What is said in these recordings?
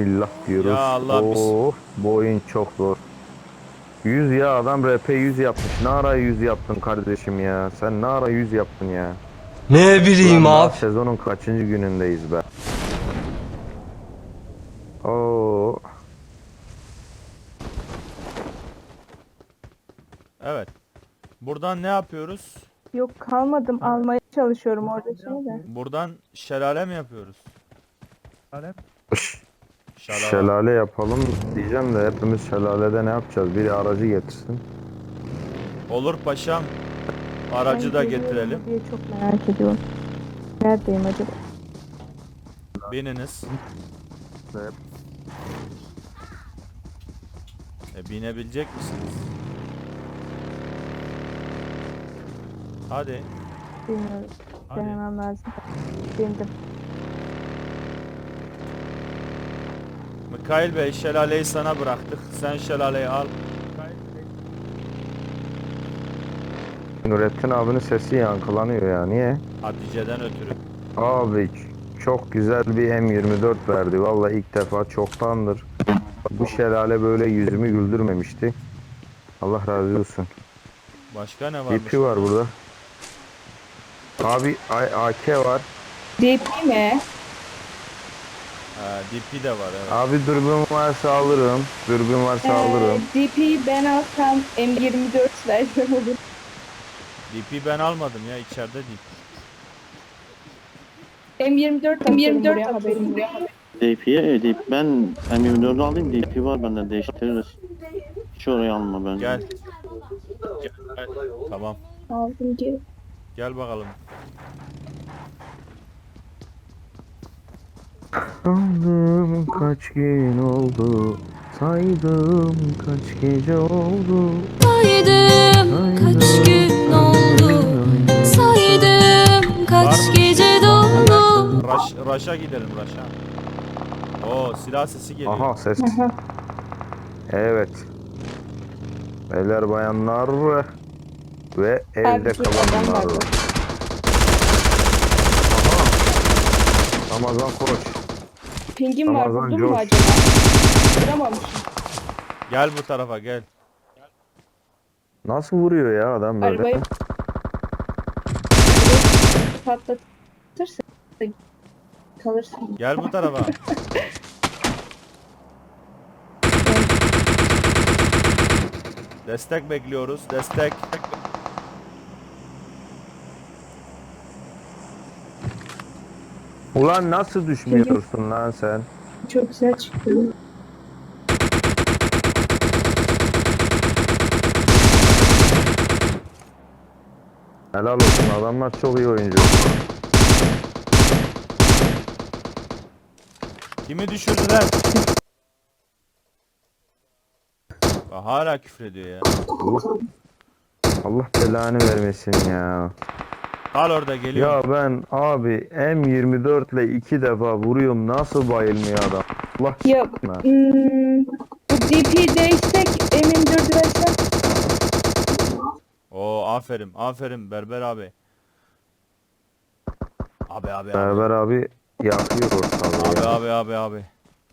Bismillah diyoruz. Ya Allah, Oh, bu oyun çok zor. 100 ya adam RP 100 yapmış. Ne ara 100 yaptın kardeşim ya? Sen ne ara 100 yaptın ya? Ne bileyim Ulan abi. Sezonun kaçıncı günündeyiz be? Oo. Evet. Buradan ne yapıyoruz? Yok kalmadım almaya çalışıyorum orada şey de. Buradan şelale mi yapıyoruz? Şş, Şelale. Şelale yapalım diyeceğim de hepimiz şelalede ne yapacağız? Biri aracı getirsin. Olur paşam. Aracı Ben da getirelim. Diye çok merak ediyorum. Neredeyim acaba? Bininiz. Evet. E, binebilecek misiniz? Hadi. Bilmiyorum. Hadi. Denemem lazım. Bindim. Mikail Bey şelaleyi sana bıraktık. Sen şelaleyi al. Nurettin abinin sesi yankılanıyor ya. Niye? Hatice'den ötürü. Abi çok güzel bir M24 verdi. Vallahi ilk defa çoktandır. Bu şelale böyle yüzümü güldürmemişti. Allah razı olsun. Başka ne varmış? DP var burada. Abi A- AK var. DP mi? Ha, DP de var evet. Abi dürbün varsa alırım. Dürbün varsa Ee, alırım. DP'yi ben alsam M24 versem olur. DP ben almadım ya içeride DP. M24 M24 haberim yok. DP'ye e, DP, ben M24'ü alayım DP var bende değiştiririz. Hiç oraya alma bence. Gel. Gel. Tamam. Aldım geri. Gel bakalım. Sandım kaç gün oldu. Saydım kaç gece oldu. Saydım kaç gün oldu Saydım Var kaç gece doldu Raş, Raş'a gidelim Raş'a. Oo silah sesi geliyor. Aha ses. Evet. Beyler bayanlar ve evde Abi, bir adam kalanlar. Aha. Ramazan koç. Pingim var Ramazan vurdum mu acaba? Vuramamışım. Gel bu tarafa gel. Nasıl vuruyor ya adam böyle? Arabayı patlatırsın. Kalırsın. Gel bu tarafa. Destek bekliyoruz. Destek. Ulan nasıl düşmüyorsun lan sen? Çok güzel çıktı. Helal olsun adamlar çok iyi oyuncu. Kimi düşürdüler? Hala küfür ediyor ya. Allah, Allah belanı vermesin ya. Kal orada geliyor. Ya ben abi M24 ile iki defa vuruyorum nasıl bayılmıyor adam? Allah Yok. aşkına. Hmm, bu DP değişsek M24 versem Oo aferin aferin Berber abi. Abi abi abi. Berber abi yakıyor ortalığı Abi ya. abi abi abi.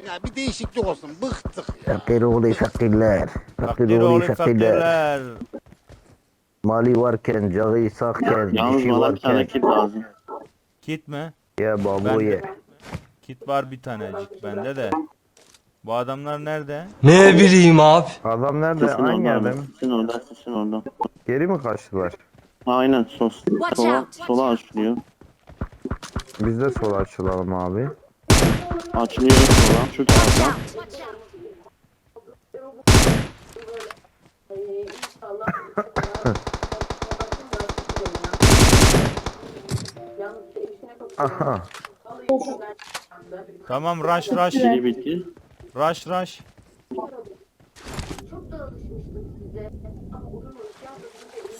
Ya bir değişiklik olsun. Bıktık. Fakir oğlu fakirler. Fakir oğlu fakirler. Mali varken, cağı sakken, Yalnız dişi bana bir tane varken. kit lazım. Kit mi? Ya babo Ben- ye. Kit var bir tanecik bende de. Bu adamlar nerede? Ne bileyim abi. Adam nerede? Sesin Aynı orada. yerde mi? Sesin orada. Sesin orada. Geri mi kaçtılar? Aynen sos. Watch Sola, out. sola açılıyor. Biz de sola açılalım abi. Açılıyor sola. Şu tarafta. Aha. Tamam rush rush. Rush rush.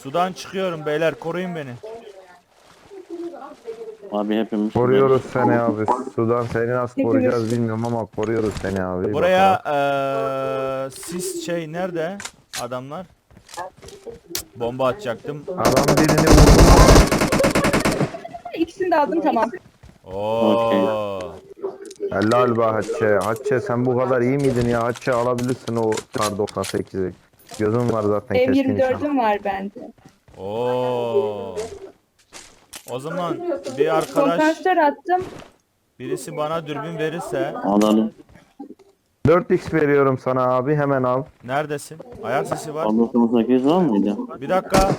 Sudan çıkıyorum beyler koruyun beni. Abi hepimiz. Koruyoruz seni abi. Sudan seni nasıl koruyacağız bilmiyorum ama koruyoruz seni abi. Buraya eee sis şey nerede adamlar? Bomba atacaktım. Adam birini vurdu. İkisini de aldım tamam. Oo. Helal be Hatice. Hatice sen bu kadar iyi miydin ya? Hatice alabilirsin o kar 98'i. Gözün var zaten keskin nişan. M24'üm var bende. Oo. O zaman bir arkadaş Kompansatör attım. birisi bana dürbün verirse Alalım. 4x veriyorum sana abi hemen al. neredesin? Ayak sesi var. 98 var mıydı? Bir dakika.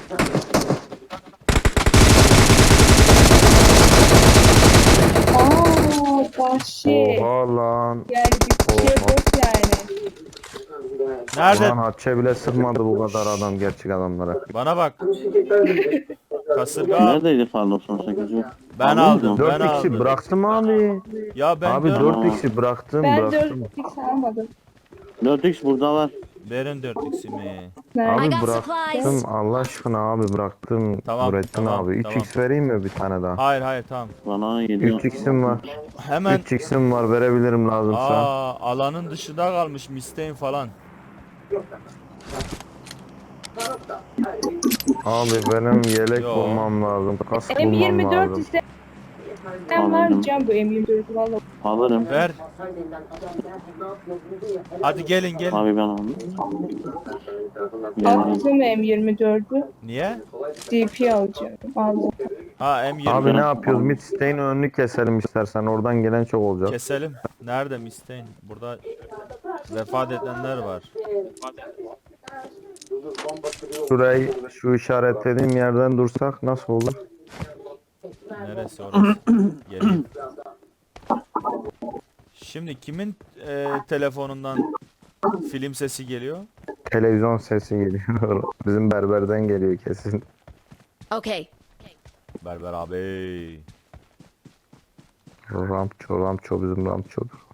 Aa vahşi. Oha lan. Yani bir şey Oha. boş yani. Nerede? Lan Hatice bile sıkmadı bu kadar adam gerçek adamlara. Bana bak. Kasırga Neredeydi Pablo 98 yok? ben Aldın aldım. Ben 4x'i aldım. bıraktım abi. Ya ben Abi dört- 4x'i bıraktım Ben bıraktım. 4x almadım. 4x burada var. Verin 4x'imi. Nerede? I Abi got bıraktım. Allah aşkına abi bıraktım. Tamam, Nurettin tamam, abi. 3x vereyim mi bir tane daha? Hayır hayır tamam. Bana geliyor. 3x'im var. Hemen 3x'im var verebilirim lazımsa. Aa alanın dışında kalmış misteğin falan. Abi benim yelek Yo. bulmam lazım. Kask bulmam M24 lazım. ise ben var Anladım. can bu M24 valla. Alırım. Ver. Hadi gelin gelin. Abi ben aldım. Geldim. Attım M24'ü. Niye? DP alacağım. Aldım. Ha M20 Abi ne yapıyoruz? Midstay'in önünü keselim istersen. Oradan gelen çok olacak. keselim. Nerede misteğin? Burada vefat edenler var. Şurayı şu işaretlediğim yerden dursak nasıl olur? Neresi orası? Gelin. Şimdi kimin e, telefonundan film sesi geliyor? Televizyon sesi geliyor. Bizim berberden geliyor kesin. Okay. Berber abi. Ramço, Ramço bizim Ramço'dur.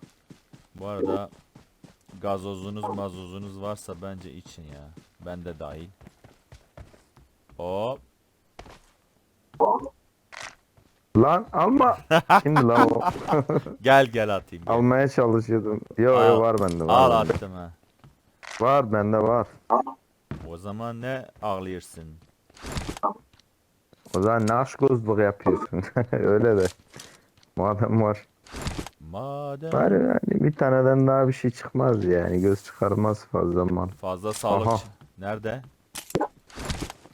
Bu arada gazozunuz mazozunuz varsa bence için ya. Ben de dahil. Hop. Lan alma. Şimdi lan o. Gel gel atayım. gel. Almaya çalışıyordum. Yo Al. yo var bende. Var, Al bende. attım ha. var bende var. O zaman ne ağlıyorsun? O zaman ne aşk gözlük yapıyorsun. Öyle de. Madem var. Madem Var yani bir taneden daha bir şey çıkmaz yani. Göz çıkarmaz fazla mal. fazla sağlık. Aha. Nerede?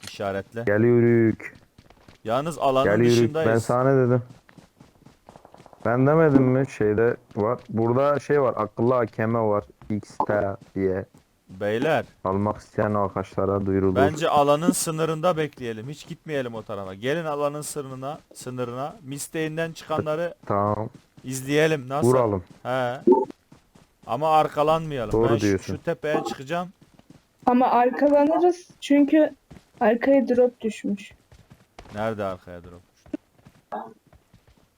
İşaretle. Geliyoruz. Yalnız alanın Geliyoruz. dışındayız. Ben sana ne dedim? Ben demedim mi şeyde var. Burada şey var. Akıllı hakeme var. X'te diye. Beyler Almak isteyen arkadaşlara duyurulur. bence alanın sınırında bekleyelim. Hiç gitmeyelim o tarafa. Gelin alanın sınırına, sınırına. Misteğinden çıkanları Tamam. izleyelim. Nasıl? Vuralım. He. Ama arkalanmayalım. Doğru ben şu- diyorsun. Şu, tepeye çıkacağım. Ama arkalanırız çünkü arkaya drop düşmüş. Nerede arkaya drop?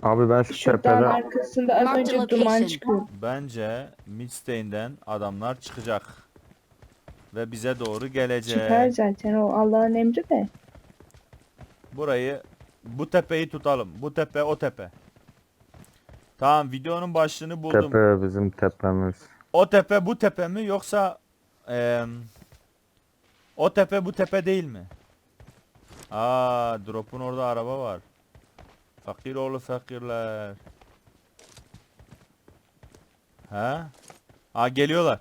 Abi ben şu Şu dağın tepede arkasında az Marked önce location. duman çıkıyor. Bence Midstein'den adamlar çıkacak. Ve bize doğru gelecek. Çıkar zaten o Allah'ın emri de. Burayı bu tepeyi tutalım. Bu tepe o tepe. Tamam videonun başlığını buldum. tepe bizim tepemiz. O tepe bu tepe mi yoksa eee, o tepe bu tepe değil mi? Aa drop'un orada araba var. Fakir oğlu fakirler. He? Aa geliyorlar.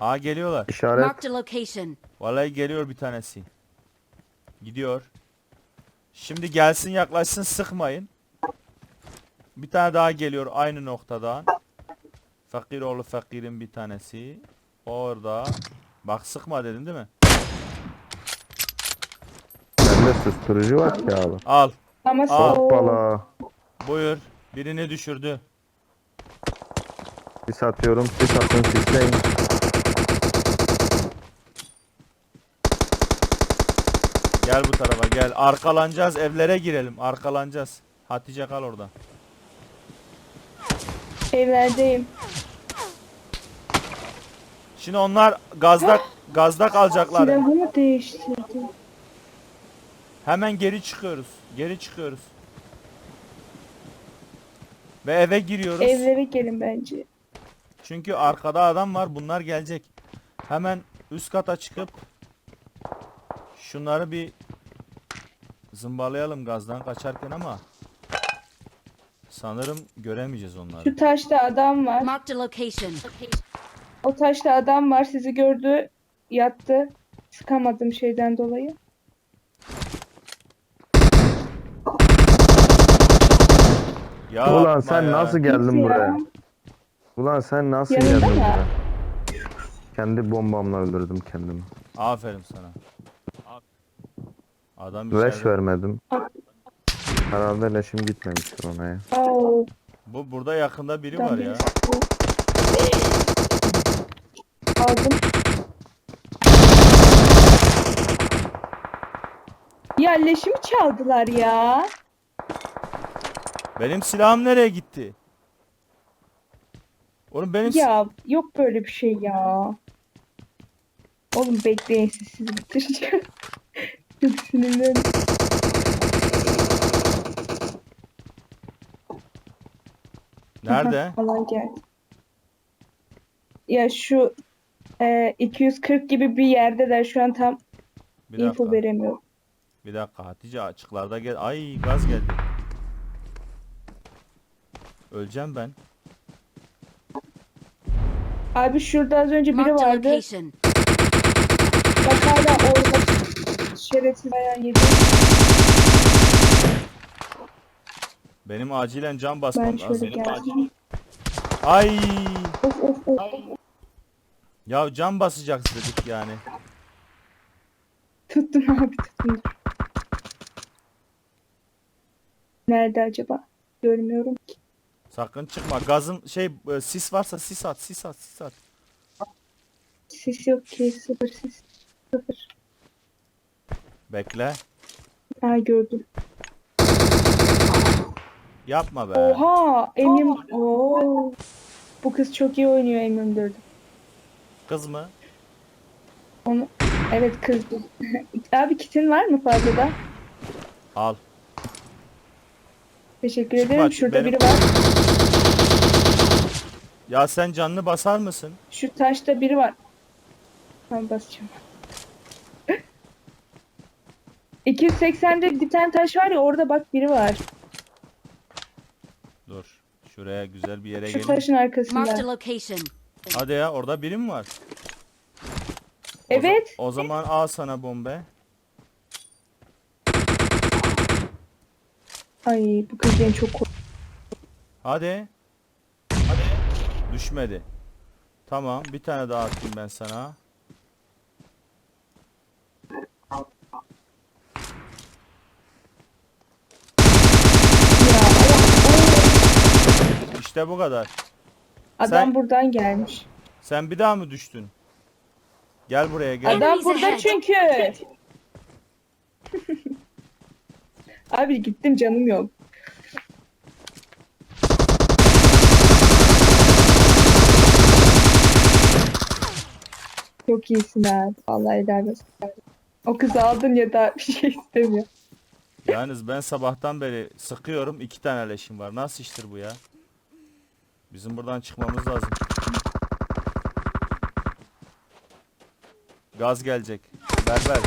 Aa geliyorlar. İşaret Marked a location. Vallahi geliyor bir tanesi. Gidiyor. Şimdi gelsin yaklaşsın sıkmayın. Bir tane daha geliyor aynı noktadan. Fakir oğlu fakirin bir tanesi. Orada. Bak sıkma dedim değil mi? Susturucu var ki abi. Al. Ama ol. Hoppala. Buyur. Birini düşürdü. Sis atıyorum. Sis atın sisleyin. Gel bu tarafa gel. Arkalanacağız evlere girelim. Arkalanacağız. Hatice kal orada. Evlerdeyim. Şimdi onlar gazda gazda kalacaklar. Silahımı değiştirdim. Hemen geri çıkıyoruz. Geri çıkıyoruz. Ve eve giriyoruz. Evlere gelin bence. Çünkü arkada adam var. Bunlar gelecek. Hemen üst kata çıkıp şunları bir zımbalayalım gazdan kaçarken ama Sanırım göremeyeceğiz onları. Şu taşta adam var. Marked a location. O taşta adam var. Sizi gördü. Yattı. Sıkamadım şeyden dolayı. Ya Ulan sen ya. nasıl geldin Git ya. buraya? Ulan sen nasıl Yanında geldin mı? buraya? Kendi bombamla öldürdüm kendimi. Aferin sana. Adam Leş içeride. vermedim. Herhalde leşim gitmemiştir ona ya. Oo. Bu burada yakında biri var ya. Aldım. Ya leşimi çaldılar ya. Benim silahım nereye gitti? Oğlum benim Ya yok böyle bir şey ya. Oğlum bekleyin siz sizi bitireceğim. Çok sinirlendim. nerede? Alan geldi. Ya şu e, 240 gibi bir yerdeler şu an tam Bir info dakika. veremiyorum. Bir dakika Hatice açıklarda gel. Ay gaz geldi. Öleceğim ben. Abi şurada az önce biri Marked a vardı. location. Bak hala orada şerefsiz ayağı yedi. Benim acilen can Ben basmam lazım. şöyle geldim. Ay Of of of. ya can basacağız dedik yani. Tuttum abi tuttum. Nerede acaba? Görmüyorum ki. Sakın çıkma. Gazın şey e, sis varsa sis at, sis at, sis at. Sis yok ki. Sıfır sis. Sıfır. Bekle. Ha gördüm. Yapma be. Oha! Emin... Oo. Bu kız çok iyi oynuyor M24'ü. Kız mı? Onu... Evet kız. Abi kitin var mı fazladan? Al. Teşekkür ederim. Şurada benim- biri var. Ya sen canını basar mısın? Şu taşta biri var. Ben basacağım. 280'de bir tane taş var ya orada bak biri var. Dur. Şuraya güzel bir yere Şu gelin. taşın Marked a arkasında. location. Hadi ya orada biri mi var? Evet. O zaman al sana bombe. Ay bu kız beni çok korktu. Hadi. Düşmedi. Tamam bir tane daha atayım ben sana. İşte bu kadar. adam Sen- buradan gelmiş. Sen bir daha mı düştün? Gel buraya gel. Adam Enemies burada ahead. çünkü. Abi gittim canım yok. Çok iyisin abi. Vallahi helal olsun. O kızı aldın ya da bir şey istemiyor. Yalnız ben sabahtan beri sıkıyorum iki tane leşim var. Nasıl iştir bu ya? Bizim buradan çıkmamız lazım. Gaz gelecek. Berber.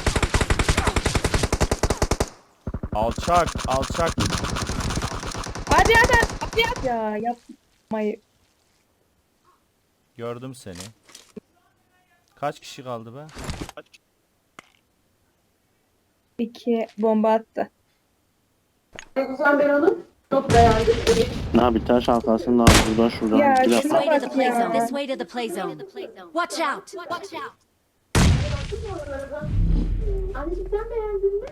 Alçak, alçak. Hadi hadi hadi. hadi. Ya yapmayı. Gördüm seni. Kaç kişi kaldı be? İki bomba attı. Ne abi taş arkasında abi buradan şuradan. Ya bir şuna dakika. Way to the bak play zone. ya. This way to the play zone. Watch out. Watch out. Anneciğim sen beğendin mi?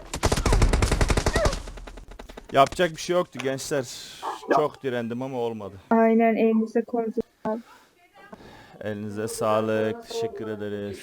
Yapacak bir şey yoktu gençler. Çok direndim ama olmadı. Aynen elinize koydum. Elinize sağlık. Teşekkür ederiz.